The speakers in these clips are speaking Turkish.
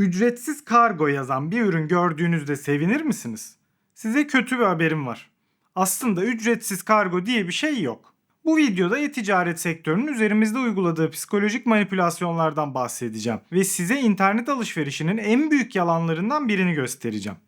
Ücretsiz kargo yazan bir ürün gördüğünüzde sevinir misiniz? Size kötü bir haberim var. Aslında ücretsiz kargo diye bir şey yok. Bu videoda e-ticaret sektörünün üzerimizde uyguladığı psikolojik manipülasyonlardan bahsedeceğim ve size internet alışverişinin en büyük yalanlarından birini göstereceğim.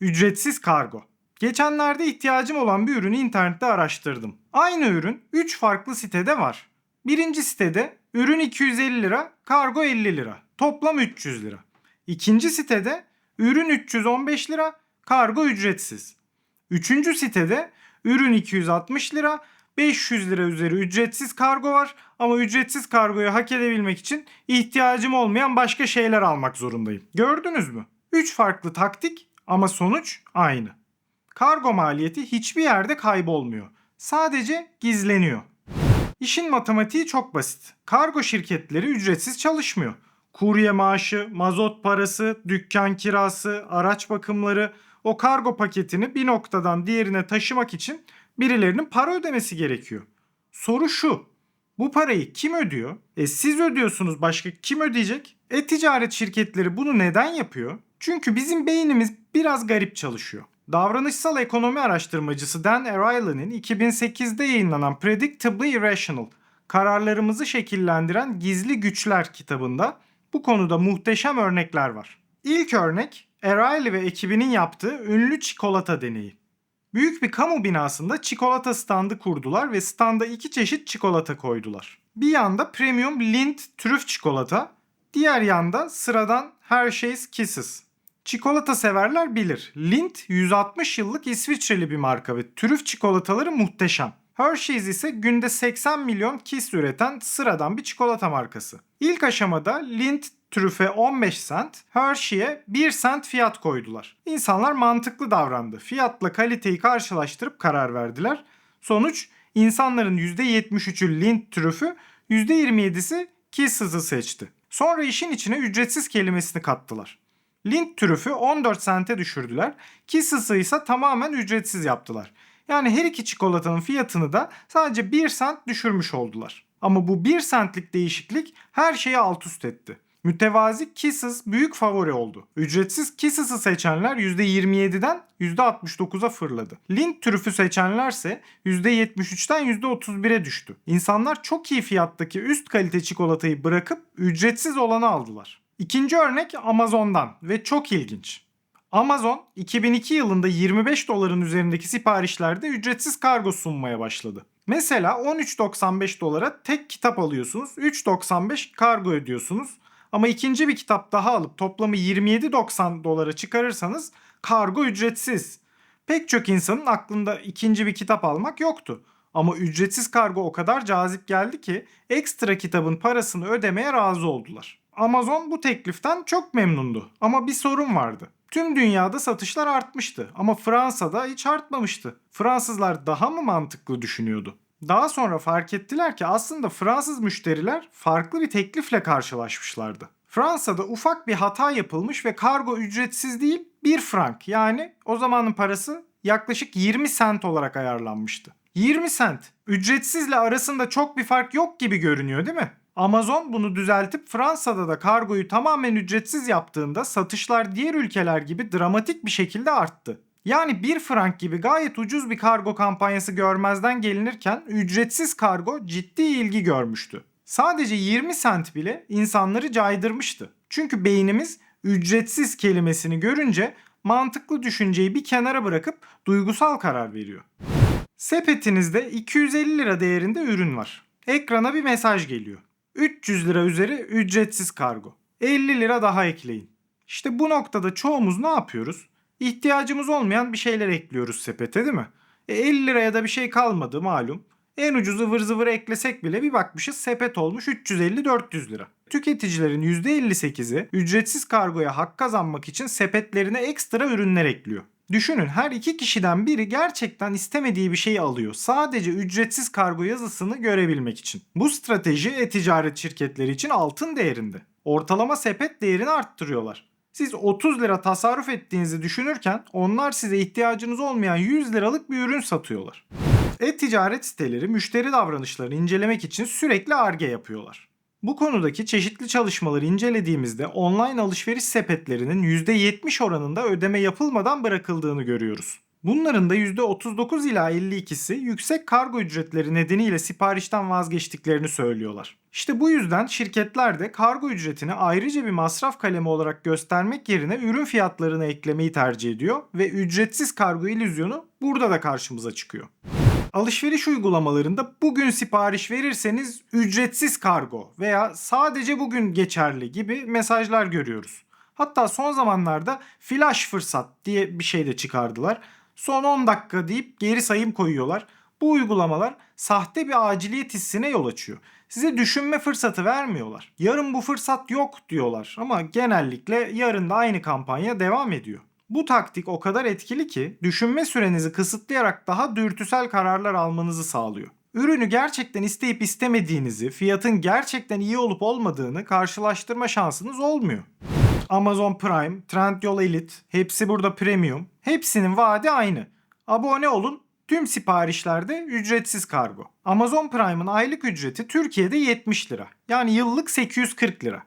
Ücretsiz kargo. Geçenlerde ihtiyacım olan bir ürünü internette araştırdım. Aynı ürün 3 farklı sitede var. Birinci sitede ürün 250 lira, kargo 50 lira. Toplam 300 lira. İkinci sitede ürün 315 lira, kargo ücretsiz. Üçüncü sitede ürün 260 lira, 500 lira üzeri ücretsiz kargo var ama ücretsiz kargoyu hak edebilmek için ihtiyacım olmayan başka şeyler almak zorundayım. Gördünüz mü? 3 farklı taktik ama sonuç aynı. Kargo maliyeti hiçbir yerde kaybolmuyor. Sadece gizleniyor. İşin matematiği çok basit. Kargo şirketleri ücretsiz çalışmıyor. Kurye maaşı, mazot parası, dükkan kirası, araç bakımları o kargo paketini bir noktadan diğerine taşımak için birilerinin para ödemesi gerekiyor. Soru şu. Bu parayı kim ödüyor? E siz ödüyorsunuz başka kim ödeyecek? E-ticaret şirketleri bunu neden yapıyor? Çünkü bizim beynimiz biraz garip çalışıyor. Davranışsal ekonomi araştırmacısı Dan Ariely'nin 2008'de yayınlanan Predictably Irrational, Kararlarımızı Şekillendiren Gizli Güçler kitabında bu konuda muhteşem örnekler var. İlk örnek Ariely ve ekibinin yaptığı ünlü çikolata deneyi. Büyük bir kamu binasında çikolata standı kurdular ve standa iki çeşit çikolata koydular. Bir yanda premium Lindt trüf çikolata, diğer yanda sıradan Hershey's Kisses. Çikolata severler bilir. Lindt 160 yıllık İsviçreli bir marka ve trüf çikolataları muhteşem. Hershey's ise günde 80 milyon kiss üreten sıradan bir çikolata markası. İlk aşamada Lindt trüfe 15 cent, Hershey'e 1 cent fiyat koydular. İnsanlar mantıklı davrandı. Fiyatla kaliteyi karşılaştırıp karar verdiler. Sonuç insanların %73'ü Lindt trüfü, %27'si Kisses'ı seçti. Sonra işin içine ücretsiz kelimesini kattılar. Lindt trüfü 14 sente düşürdüler. Kisses'ı ise tamamen ücretsiz yaptılar. Yani her iki çikolatanın fiyatını da sadece 1 sent düşürmüş oldular. Ama bu 1 centlik değişiklik her şeyi alt üst etti. Mütevazi Kisses büyük favori oldu. Ücretsiz Kisses'ı seçenler %27'den %69'a fırladı. Lindt trüfü seçenlerse %73'ten %31'e düştü. İnsanlar çok iyi fiyattaki üst kalite çikolatayı bırakıp ücretsiz olanı aldılar. İkinci örnek Amazon'dan ve çok ilginç. Amazon 2002 yılında 25 doların üzerindeki siparişlerde ücretsiz kargo sunmaya başladı. Mesela 13.95 dolara tek kitap alıyorsunuz, 3.95 kargo ödüyorsunuz. Ama ikinci bir kitap daha alıp toplamı 27.90 dolara çıkarırsanız kargo ücretsiz. Pek çok insanın aklında ikinci bir kitap almak yoktu. Ama ücretsiz kargo o kadar cazip geldi ki ekstra kitabın parasını ödemeye razı oldular. Amazon bu tekliften çok memnundu ama bir sorun vardı. Tüm dünyada satışlar artmıştı ama Fransa'da hiç artmamıştı. Fransızlar daha mı mantıklı düşünüyordu? Daha sonra fark ettiler ki aslında Fransız müşteriler farklı bir teklifle karşılaşmışlardı. Fransa'da ufak bir hata yapılmış ve kargo ücretsiz değil 1 frank yani o zamanın parası yaklaşık 20 sent olarak ayarlanmıştı. 20 sent. Ücretsizle arasında çok bir fark yok gibi görünüyor değil mi? Amazon bunu düzeltip Fransa'da da kargoyu tamamen ücretsiz yaptığında satışlar diğer ülkeler gibi dramatik bir şekilde arttı. Yani 1 frank gibi gayet ucuz bir kargo kampanyası görmezden gelinirken ücretsiz kargo ciddi ilgi görmüştü. Sadece 20 sent bile insanları caydırmıştı. Çünkü beynimiz ücretsiz kelimesini görünce mantıklı düşünceyi bir kenara bırakıp duygusal karar veriyor. Sepetinizde 250 lira değerinde ürün var. Ekrana bir mesaj geliyor. 300 lira üzeri ücretsiz kargo. 50 lira daha ekleyin. İşte bu noktada çoğumuz ne yapıyoruz? İhtiyacımız olmayan bir şeyler ekliyoruz sepete değil mi? E 50 liraya da bir şey kalmadı malum. En ucuz ıvır zıvır eklesek bile bir bakmışız sepet olmuş 350-400 lira. Tüketicilerin %58'i ücretsiz kargoya hak kazanmak için sepetlerine ekstra ürünler ekliyor. Düşünün her iki kişiden biri gerçekten istemediği bir şeyi alıyor. Sadece ücretsiz kargo yazısını görebilmek için. Bu strateji e-ticaret şirketleri için altın değerinde. Ortalama sepet değerini arttırıyorlar. Siz 30 lira tasarruf ettiğinizi düşünürken onlar size ihtiyacınız olmayan 100 liralık bir ürün satıyorlar. E-ticaret siteleri müşteri davranışlarını incelemek için sürekli arge yapıyorlar. Bu konudaki çeşitli çalışmaları incelediğimizde online alışveriş sepetlerinin %70 oranında ödeme yapılmadan bırakıldığını görüyoruz. Bunların da %39 ila 52'si yüksek kargo ücretleri nedeniyle siparişten vazgeçtiklerini söylüyorlar. İşte bu yüzden şirketler de kargo ücretini ayrıca bir masraf kalemi olarak göstermek yerine ürün fiyatlarına eklemeyi tercih ediyor ve ücretsiz kargo illüzyonu burada da karşımıza çıkıyor. Alışveriş uygulamalarında bugün sipariş verirseniz ücretsiz kargo veya sadece bugün geçerli gibi mesajlar görüyoruz. Hatta son zamanlarda flash fırsat diye bir şey de çıkardılar. Son 10 dakika deyip geri sayım koyuyorlar. Bu uygulamalar sahte bir aciliyet hissine yol açıyor. Size düşünme fırsatı vermiyorlar. Yarın bu fırsat yok diyorlar ama genellikle yarın da aynı kampanya devam ediyor. Bu taktik o kadar etkili ki düşünme sürenizi kısıtlayarak daha dürtüsel kararlar almanızı sağlıyor. Ürünü gerçekten isteyip istemediğinizi, fiyatın gerçekten iyi olup olmadığını karşılaştırma şansınız olmuyor. Amazon Prime, Trendyol Elite, hepsi burada premium. Hepsinin vaadi aynı. Abone olun, tüm siparişlerde ücretsiz kargo. Amazon Prime'ın aylık ücreti Türkiye'de 70 lira. Yani yıllık 840 lira.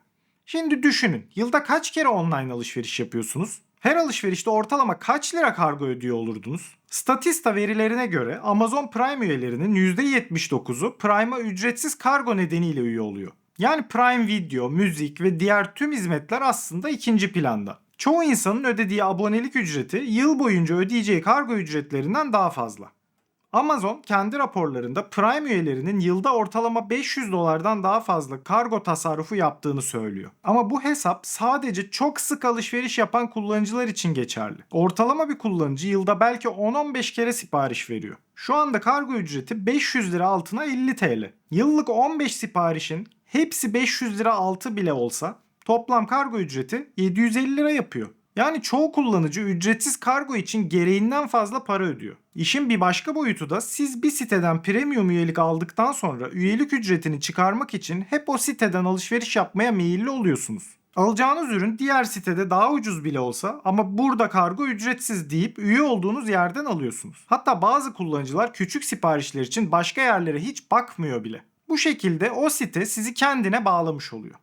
Şimdi düşünün, yılda kaç kere online alışveriş yapıyorsunuz? Her alışverişte ortalama kaç lira kargo ödüyor olurdunuz? Statista verilerine göre Amazon Prime üyelerinin %79'u Prime'a ücretsiz kargo nedeniyle üye oluyor. Yani Prime Video, müzik ve diğer tüm hizmetler aslında ikinci planda. Çoğu insanın ödediği abonelik ücreti yıl boyunca ödeyeceği kargo ücretlerinden daha fazla. Amazon kendi raporlarında Prime üyelerinin yılda ortalama 500 dolardan daha fazla kargo tasarrufu yaptığını söylüyor. Ama bu hesap sadece çok sık alışveriş yapan kullanıcılar için geçerli. Ortalama bir kullanıcı yılda belki 10-15 kere sipariş veriyor. Şu anda kargo ücreti 500 lira altına 50 TL. Yıllık 15 siparişin hepsi 500 lira altı bile olsa toplam kargo ücreti 750 lira yapıyor. Yani çoğu kullanıcı ücretsiz kargo için gereğinden fazla para ödüyor. İşin bir başka boyutu da siz bir siteden premium üyelik aldıktan sonra üyelik ücretini çıkarmak için hep o siteden alışveriş yapmaya meyilli oluyorsunuz. Alacağınız ürün diğer sitede daha ucuz bile olsa ama burada kargo ücretsiz deyip üye olduğunuz yerden alıyorsunuz. Hatta bazı kullanıcılar küçük siparişler için başka yerlere hiç bakmıyor bile. Bu şekilde o site sizi kendine bağlamış oluyor.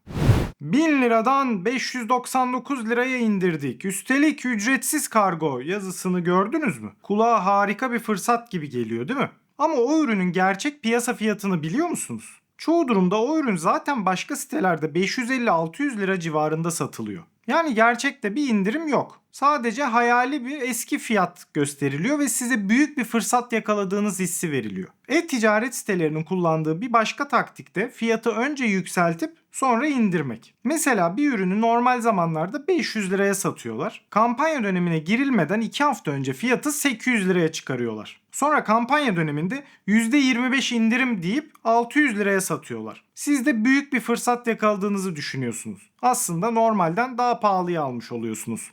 1000 liradan 599 liraya indirdik. Üstelik ücretsiz kargo yazısını gördünüz mü? Kulağa harika bir fırsat gibi geliyor değil mi? Ama o ürünün gerçek piyasa fiyatını biliyor musunuz? Çoğu durumda o ürün zaten başka sitelerde 550-600 lira civarında satılıyor. Yani gerçekte bir indirim yok. Sadece hayali bir eski fiyat gösteriliyor ve size büyük bir fırsat yakaladığınız hissi veriliyor. E-ticaret sitelerinin kullandığı bir başka taktik de fiyatı önce yükseltip sonra indirmek. Mesela bir ürünü normal zamanlarda 500 liraya satıyorlar. Kampanya dönemine girilmeden 2 hafta önce fiyatı 800 liraya çıkarıyorlar. Sonra kampanya döneminde %25 indirim deyip 600 liraya satıyorlar. Siz de büyük bir fırsat yakaladığınızı düşünüyorsunuz. Aslında normalden daha pahalıya almış oluyorsunuz.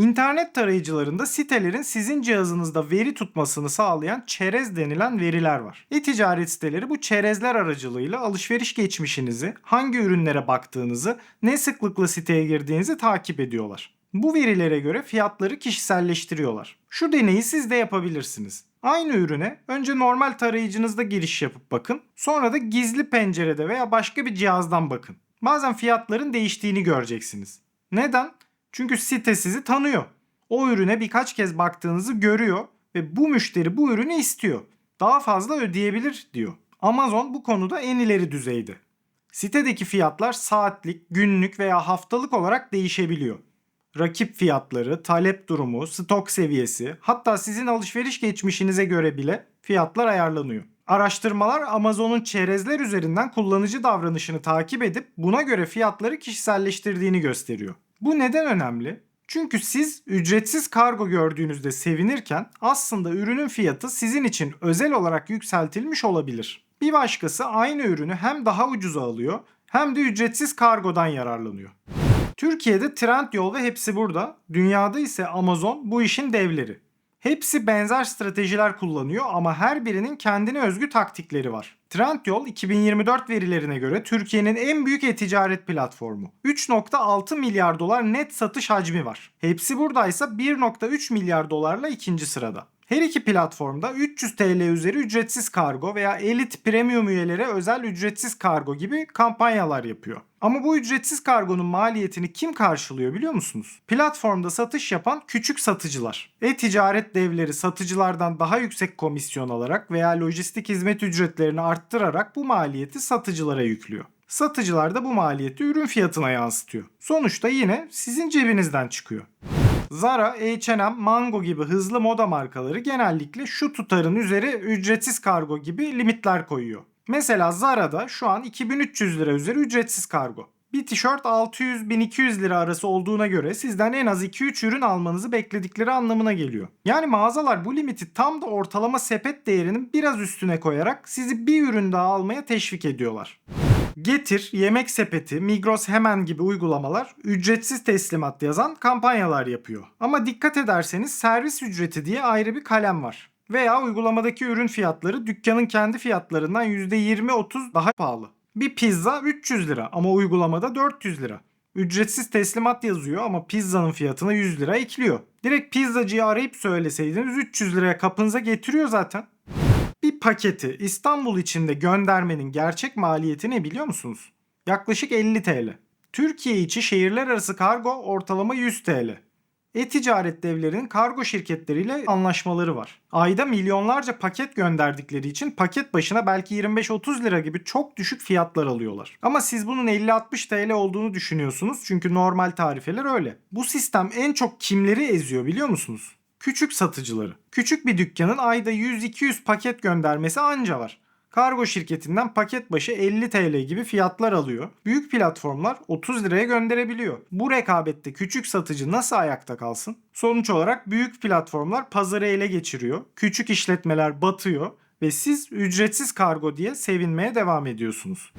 İnternet tarayıcılarında sitelerin sizin cihazınızda veri tutmasını sağlayan çerez denilen veriler var. E-ticaret siteleri bu çerezler aracılığıyla alışveriş geçmişinizi, hangi ürünlere baktığınızı, ne sıklıkla siteye girdiğinizi takip ediyorlar. Bu verilere göre fiyatları kişiselleştiriyorlar. Şu deneyi siz de yapabilirsiniz. Aynı ürüne önce normal tarayıcınızda giriş yapıp bakın, sonra da gizli pencerede veya başka bir cihazdan bakın. Bazen fiyatların değiştiğini göreceksiniz. Neden? Çünkü site sizi tanıyor. O ürüne birkaç kez baktığınızı görüyor ve bu müşteri bu ürünü istiyor. Daha fazla ödeyebilir diyor. Amazon bu konuda en ileri düzeyde. Sitedeki fiyatlar saatlik, günlük veya haftalık olarak değişebiliyor. Rakip fiyatları, talep durumu, stok seviyesi, hatta sizin alışveriş geçmişinize göre bile fiyatlar ayarlanıyor. Araştırmalar Amazon'un çerezler üzerinden kullanıcı davranışını takip edip buna göre fiyatları kişiselleştirdiğini gösteriyor. Bu neden önemli? Çünkü siz ücretsiz kargo gördüğünüzde sevinirken aslında ürünün fiyatı sizin için özel olarak yükseltilmiş olabilir. Bir başkası aynı ürünü hem daha ucuza alıyor hem de ücretsiz kargodan yararlanıyor. Türkiye'de Trendyol ve hepsi burada. Dünyada ise Amazon bu işin devleri. Hepsi benzer stratejiler kullanıyor ama her birinin kendine özgü taktikleri var. Trendyol 2024 verilerine göre Türkiye'nin en büyük e-ticaret platformu. 3.6 milyar dolar net satış hacmi var. Hepsi buradaysa 1.3 milyar dolarla ikinci sırada. Her iki platformda 300 TL üzeri ücretsiz kargo veya elit premium üyelere özel ücretsiz kargo gibi kampanyalar yapıyor. Ama bu ücretsiz kargonun maliyetini kim karşılıyor biliyor musunuz? Platformda satış yapan küçük satıcılar. E-ticaret devleri satıcılardan daha yüksek komisyon alarak veya lojistik hizmet ücretlerini arttırarak bu maliyeti satıcılara yüklüyor. Satıcılar da bu maliyeti ürün fiyatına yansıtıyor. Sonuçta yine sizin cebinizden çıkıyor. Zara, H&M, Mango gibi hızlı moda markaları genellikle şu tutarın üzeri ücretsiz kargo gibi limitler koyuyor. Mesela Zara'da şu an 2300 lira üzeri ücretsiz kargo. Bir tişört 600-1200 lira arası olduğuna göre sizden en az 2-3 ürün almanızı bekledikleri anlamına geliyor. Yani mağazalar bu limiti tam da ortalama sepet değerinin biraz üstüne koyarak sizi bir ürün daha almaya teşvik ediyorlar. Getir, Yemek Sepeti, Migros Hemen gibi uygulamalar ücretsiz teslimat yazan kampanyalar yapıyor. Ama dikkat ederseniz servis ücreti diye ayrı bir kalem var. Veya uygulamadaki ürün fiyatları dükkanın kendi fiyatlarından %20-30 daha pahalı. Bir pizza 300 lira ama uygulamada 400 lira. Ücretsiz teslimat yazıyor ama pizzanın fiyatına 100 lira ekliyor. Direkt pizzacıyı arayıp söyleseydiniz 300 liraya kapınıza getiriyor zaten. Bir paketi İstanbul içinde göndermenin gerçek maliyeti ne biliyor musunuz? Yaklaşık 50 TL. Türkiye içi şehirler arası kargo ortalama 100 TL. E-ticaret devlerinin kargo şirketleriyle anlaşmaları var. Ayda milyonlarca paket gönderdikleri için paket başına belki 25-30 lira gibi çok düşük fiyatlar alıyorlar. Ama siz bunun 50-60 TL olduğunu düşünüyorsunuz çünkü normal tarifeler öyle. Bu sistem en çok kimleri eziyor biliyor musunuz? Küçük satıcıları. Küçük bir dükkanın ayda 100-200 paket göndermesi anca var. Kargo şirketinden paket başı 50 TL gibi fiyatlar alıyor. Büyük platformlar 30 liraya gönderebiliyor. Bu rekabette küçük satıcı nasıl ayakta kalsın? Sonuç olarak büyük platformlar pazarı ele geçiriyor. Küçük işletmeler batıyor ve siz ücretsiz kargo diye sevinmeye devam ediyorsunuz.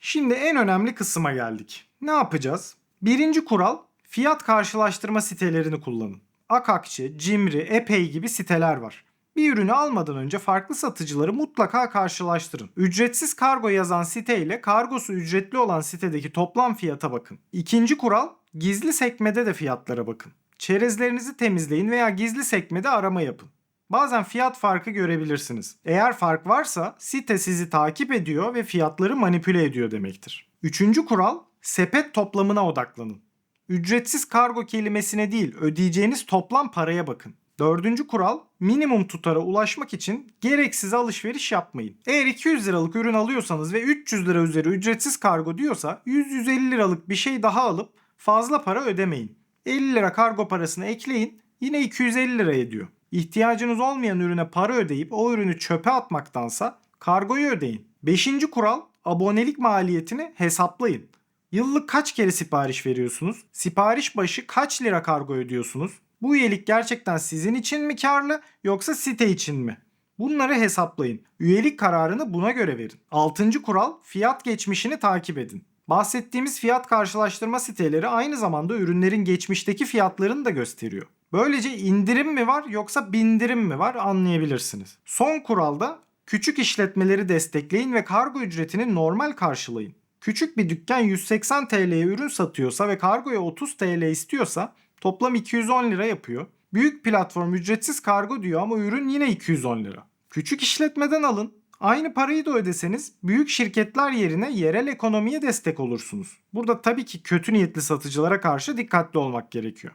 Şimdi en önemli kısma geldik. Ne yapacağız? Birinci kural fiyat karşılaştırma sitelerini kullanın. Akakçe, Cimri, Epey gibi siteler var. Bir ürünü almadan önce farklı satıcıları mutlaka karşılaştırın. Ücretsiz kargo yazan site ile kargosu ücretli olan sitedeki toplam fiyata bakın. İkinci kural gizli sekmede de fiyatlara bakın. Çerezlerinizi temizleyin veya gizli sekmede arama yapın. Bazen fiyat farkı görebilirsiniz. Eğer fark varsa site sizi takip ediyor ve fiyatları manipüle ediyor demektir. Üçüncü kural sepet toplamına odaklanın. Ücretsiz kargo kelimesine değil ödeyeceğiniz toplam paraya bakın. Dördüncü kural minimum tutara ulaşmak için gereksiz alışveriş yapmayın. Eğer 200 liralık ürün alıyorsanız ve 300 lira üzeri ücretsiz kargo diyorsa 100-150 liralık bir şey daha alıp fazla para ödemeyin. 50 lira kargo parasını ekleyin yine 250 lira ediyor. İhtiyacınız olmayan ürüne para ödeyip o ürünü çöpe atmaktansa kargoyu ödeyin. Beşinci kural abonelik maliyetini hesaplayın. Yıllık kaç kere sipariş veriyorsunuz? Sipariş başı kaç lira kargo ödüyorsunuz? Bu üyelik gerçekten sizin için mi karlı yoksa site için mi? Bunları hesaplayın. Üyelik kararını buna göre verin. Altıncı kural fiyat geçmişini takip edin. Bahsettiğimiz fiyat karşılaştırma siteleri aynı zamanda ürünlerin geçmişteki fiyatlarını da gösteriyor. Böylece indirim mi var yoksa bindirim mi var anlayabilirsiniz. Son kuralda küçük işletmeleri destekleyin ve kargo ücretini normal karşılayın. Küçük bir dükkan 180 TL'ye ürün satıyorsa ve kargoya 30 TL istiyorsa toplam 210 lira yapıyor. Büyük platform ücretsiz kargo diyor ama ürün yine 210 lira. Küçük işletmeden alın. Aynı parayı da ödeseniz büyük şirketler yerine yerel ekonomiye destek olursunuz. Burada tabii ki kötü niyetli satıcılara karşı dikkatli olmak gerekiyor.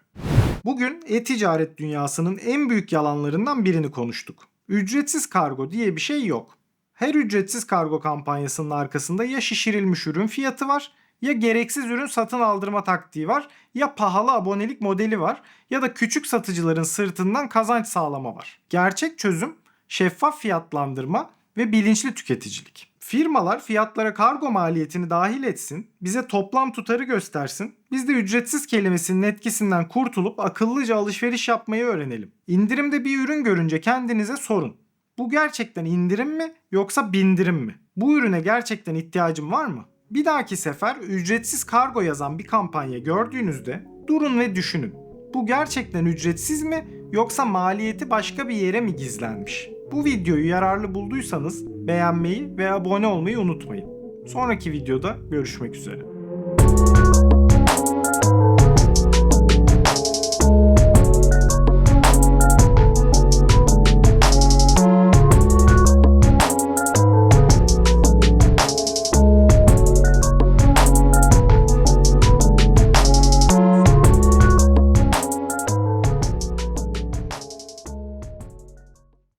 Bugün e-ticaret dünyasının en büyük yalanlarından birini konuştuk. Ücretsiz kargo diye bir şey yok. Her ücretsiz kargo kampanyasının arkasında ya şişirilmiş ürün fiyatı var ya gereksiz ürün satın aldırma taktiği var ya pahalı abonelik modeli var ya da küçük satıcıların sırtından kazanç sağlama var. Gerçek çözüm şeffaf fiyatlandırma ve bilinçli tüketicilik. Firmalar fiyatlara kargo maliyetini dahil etsin, bize toplam tutarı göstersin. Biz de ücretsiz kelimesinin etkisinden kurtulup akıllıca alışveriş yapmayı öğrenelim. İndirimde bir ürün görünce kendinize sorun. Bu gerçekten indirim mi yoksa bindirim mi? Bu ürüne gerçekten ihtiyacım var mı? Bir dahaki sefer ücretsiz kargo yazan bir kampanya gördüğünüzde durun ve düşünün. Bu gerçekten ücretsiz mi yoksa maliyeti başka bir yere mi gizlenmiş? Bu videoyu yararlı bulduysanız beğenmeyi ve abone olmayı unutmayın. Sonraki videoda görüşmek üzere.